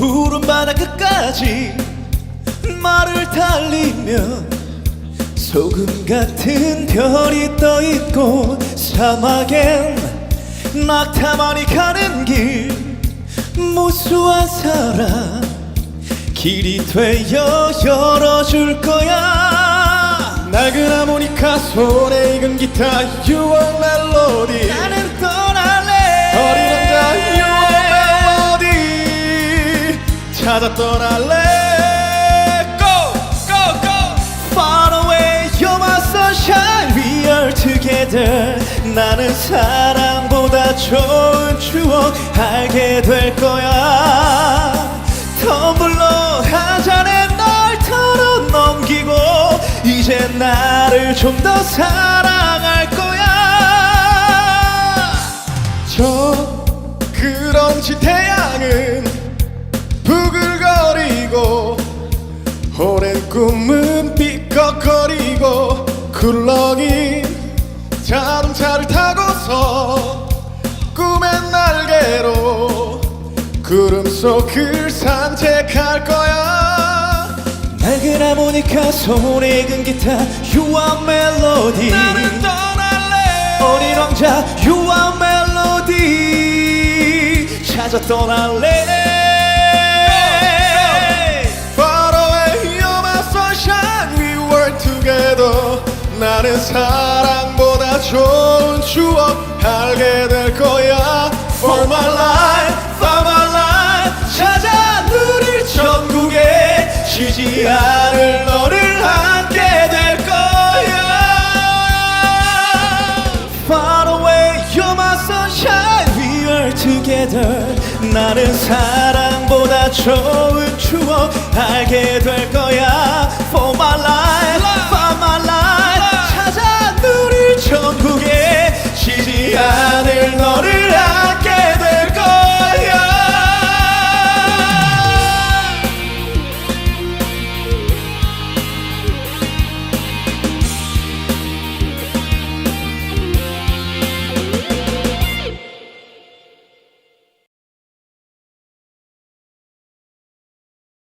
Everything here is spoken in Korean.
바다 끝까지 말을 달리며 소금 같은 별이 떠 있고 사막엔 낙타만이 가는 길 무수한 사랑 길이 되어 열어줄 거야. 낡은 하모니카 손에 익은 기타 유월 멜 찾아 떠날래 Go! Go! Go! Far away, you're my sunshine. We are together. 나는 사랑보다 좋은 추억 알게 될 거야. 텀블러 한 잔에 널 털어 넘기고 이제 나를 좀 더 사랑할 거야. 저 그런지 태양은 꿈은 삐걱거리고 굴렁인 자동차를 타고서 꿈의 날개로 구름 속을 산책할 거야. 낡은 하모니카 손에 익은 기타 You are melody. 나는 떠날래. 어린 왕자 You are melody. 찾아 떠날래 나는 사랑보다 좋은 추억 알게 될 거야. For my life, for my life. 찾아 누릴 전국에 쉬지 않을 너를 함께 될 거야 Far away you're my sunshine We are together 나는 사랑보다 좋은 추억 알게 될 거야